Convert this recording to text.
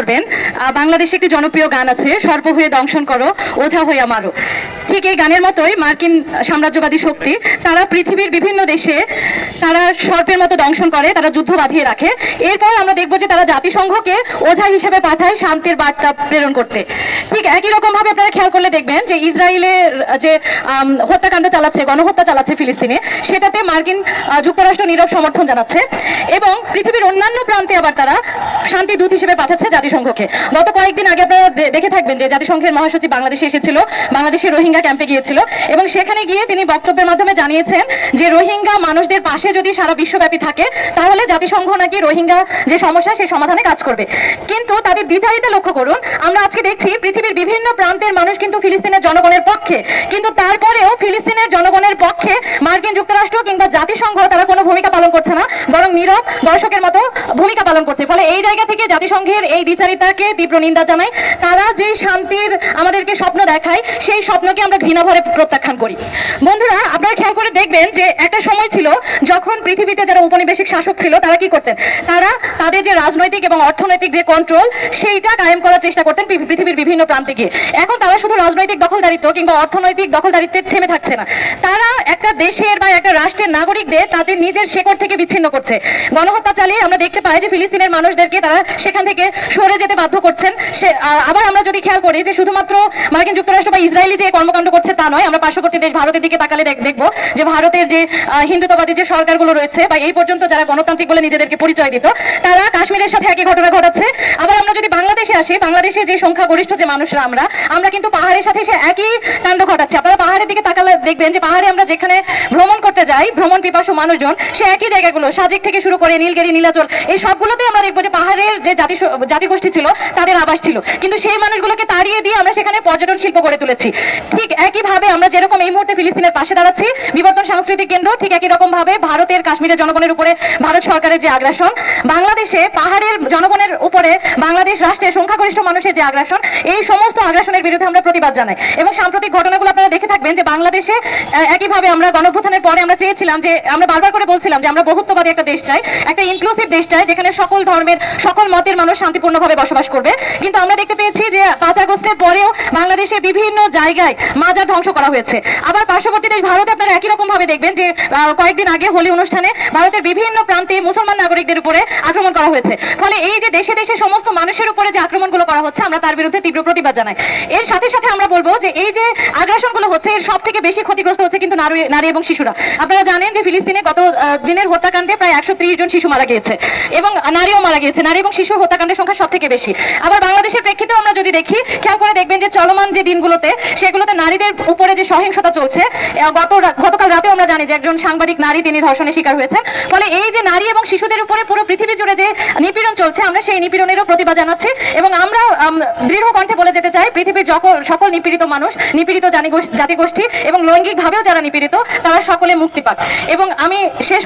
করবেন। বাংলাদেশে একটি জনপ্রিয় গান আছে সর্প হয়ে দংশন করো, ওঝা হয়ে আমারও ঠিক এই গানের মতোই মার্কিন সাম্রাজ্যবাদী শক্তি, তারা পৃথিবীর বিভিন্ন দেশে তারা সর্পের মতো দংশন করে, তারা যুদ্ধ বাঁধিয়ে রাখে। এরপর আমরা দেখব যে তারা জাতিসংঘকে ওঝা হিসেবে পাঠায় শান্তির বার্তা প্রেরণ করতে। ঠিক একই রকম ভাবে আপনারা খেয়াল করলে দেখবেন যে ইসরায়েলের, যে হত্যাকাণ্ড চালাচ্ছে, গণহত্যা চালাচ্ছে ফিলিস্তিনে, সেটাতে মার্কিন যুক্তরাষ্ট্র নীরব সমর্থন জানাচ্ছে। এবং পৃথিবীর অন্যান্য প্রান্তে আবার তারা শান্তি দূত হিসেবে পাঠাচ্ছে জাতিসংঘকে গত কয়েকদিন আগে আপনারা দেখে থাকবেন যে জাতিসংঘের মহাসচিব বাংলাদেশে এসেছিল বাংলাদেশের রোহিঙ্গা ক্যাম্পে গিয়েছিল এবং সেখানে গিয়ে তিনি বক্তব্যের মাধ্যমে জানিয়েছেন যে রোহিঙ্গা মানুষদের পাশে যদি সারা বিশ্বব্যাপী থাকে, তাহলে জাতিসংঘ নাকি রোহিঙ্গা যে সমস্যা সেই সমাধানে কাজ করবে। কিন্তু তাদের দ্বিচারিতা লক্ষ্য করুন, আমরা আজকে দেখছি পৃথিবীর বিভিন্ন প্রান্তের মানুষ কিন্তু ফিলিস্তিনের জনগণের পক্ষে। কিন্তু তারপরেও ফিলিস্তিনের জনগণের পক্ষে মার্কিন যুক্তরাষ্ট্র কিংবা জাতিসংঘ তারা কোনো ভূমিকা পালন করছে না, বরং নীরব দর্শকের মতো ভূমিকা পালন করছে। ফলে এই জায়গা থেকে জাতিসংঘের এই দ্বিচারিতাকে তীব্র নিন্দা জানাই তারা যে শান্তির আমাদেরকে স্বপ্ন দেখায়, সেই স্বপ্নকে আমরা ঘৃণা ভরে প্রত্যাখ্যান করি। বন্ধুরা, আপনারা খেয়াল করে দেখবেন যে একটা সময় ছিল যখন পৃথিবীতে যারা উপনিবেশিক শাসক ছিল, তারা কি করতেন? তারা তাদের যে রাজনৈতিক এবং অর্থনৈতিক যে কন্ট্রোল সেইটা কায়েম করার চেষ্টা করতেন পৃথিবীর বিভিন্ন প্রান্তে গিয়ে। এখন তারা শুধু রাজনৈতিক দখলদারিত্ব কিংবা অর্থনৈতিক দখলদারিত্বে থেমে থাকছে না। তারা একটা দেশের বা একটা রাষ্ট্রের নাগরিকদের তাদের নিজের শেকড় থেকে বিচ্ছিন্ন করছে। গণহত্যা চালিয়ে আমরা দেখতে পাই যে ফিলিস্তিনের মানুষদেরকে তারা সেখান থেকে সরে যেতে বাধ্য করছেন, সে আবার আমরা যদি খেয়াল করি যে শুধুমাত্র মার্কিন যুক্তরাষ্ট্র বা ইসরায়েলি যে কর্মকাণ্ড করছে তা নয়, আমরা পার্শ্ববর্তী দেশ ভারতের দিকে তাকালে দেখব যে ভারতের যে হিন্দুত্ববাদী যে সরকারগুলো রয়েছে বা এই পর্যন্ত যারা গণতান্ত্রিক বলে নিজেদেরকে পরিচয় দিত, তারা কাশ্মীরের সাথে একই ঘটনা ঘটাচ্ছে। আবার আমরা যদি বাংলাদেশে আসি, বাংলাদেশে যে সংখ্যা গরিষ্ঠ যে মানুষরা আমরা আমরা কিন্তু পাহাড়ের সাথে সে একই কাণ্ড ঘটাচ্ছে। আপনারা পাহাড়ের দিকে তাকালে দেখবেন যে পাহাড়ে আমরা যেখানে ভ্রমণ করতে যাই, ভ্রমণ পিপাসু মানুষজন, সে একই জায়গাগুলো, সাজেক থেকে শুরু করে নীলগিরি, নীলাচল, এই সবগুলোতে আমরা দেখব যে পাহাড়ের যে জাতি জাতি জাতিগোষ্ঠী ছিল, তাদের আবাস ছিল। কিন্তু সেই মানুষগুলোকে তাড়িয়ে দিয়ে আমরা সেখানে পর্যটন শিল্প গড়ে তুলেছি। ঠিক একইভাবে আমরা যেরকম এই মুহূর্তে ফিলিস্তিনের পাশে দাঁড়াচ্ছি, বিবর্তন সাংস্কৃতিক কেন্দ্র, ঠিক একই রকম ভাবে ভারতের কাশ্মীরের জনগণের উপরে ভারত সরকারের যে আগ্রাসন, বাংলাদেশে পাহাড়ের জনগণের উপরে বাংলাদেশ রাষ্ট্রের সংখ্যাগরিষ্ঠ মানুষের যে আগ্রাসন, এই সমস্ত আগ্রাসনের বিরুদ্ধে আমরা প্রতিবাদ জানাই। এবং সাম্প্রতিক ঘটনাগুলো আপনারা দেখে থাকবেন যে বাংলাদেশে একইভাবে আমরা গণভ্যুত্থানের পরে আমরা চেয়েছিলাম যে, আমরা বারবার করে বলছিলাম যে আমরা বহুত্ববাদী একটা দেশ চাই, একটা ইনক্লুসিভ দেশ চাই, যেখানে সকল ধর্মের, সকল মতের মানুষ শান্তিপূর্ণভাবে বসবাস করবে। কিন্তু আমরা দেখতে পেয়েছি যে পাঁচ আগস্টের পরেও বাংলাদেশে বিভিন্ন জায়গায় মাজার ধ্বংস করা হয়েছে। আবার পার্শ্ববর্তী দেশ ভারতে আপনারা একই রকম ভাবে দেখবেন যে কয়েকদিন আগে হোলি অনুষ্ঠানে ভারতের বিভিন্ন প্রান্তে মুসলমান নাগরিকদের উপরে আক্রমণ করা হয়েছে। ফলে এই যে দেশে দেশে সমস্ত মানুষের উপরে যে আক্রমণগুলো করা হচ্ছে, আমরা তার বিরুদ্ধে তীব্র প্রতিবাদ জানাই। এর সাথে সাথে আমরা বলব যে, এই যে আগ্রাসনগুলো হচ্ছে, এর সব থেকে বেশি ক্ষতিগ্রস্ত হচ্ছে কিন্তু নারী নারী এবং শিশুরা। আপনারা জানেন যে, ফিলিস্তিনে গত দিনের হত্যাকাণ্ডে প্রায় একশো ত্রিশ জন শিশু মারা গিয়েছে। এবং নারীও মারা গিয়েছে। নারী এবং শিশুর হত্যাকাণ্ডের সংখ্যা সব থেকে বেশি। আবার বাংলাদেশের প্রেক্ষিতেও আমরা যদি দেখি, খেয়াল করে দেখবেন যে চলমান যে দিনগুলোতে, সেগুলোতে নারীদের উপরে যে সহিংসতা চলছে গত গতকাল রাতেও আমরা জানি যে একজন সাংবাদিক নারী তিনি ধর্ষণের শিকার হয়েছেন। ফলে এই যে নারী এবং শিশুদের উপরে পুরো পৃথিবী জুড়ে যে নিপীড়ন চলছে, আমরা সেই নিপীড়নেরও প্রতিবাদ জানাচ্ছি এবং আমরা দৃঢ় কণ্ঠে বলে যেতে চাই, পৃথিবীর সকল নিপীড়িত মানুষ, নিপীড়িত জাতিগোষ্ঠী এবং লৈঙ্গিকভাবেও যারা নিপীড়িত, তারা সকলে মুক্তি পাক। এবং আমি শেষ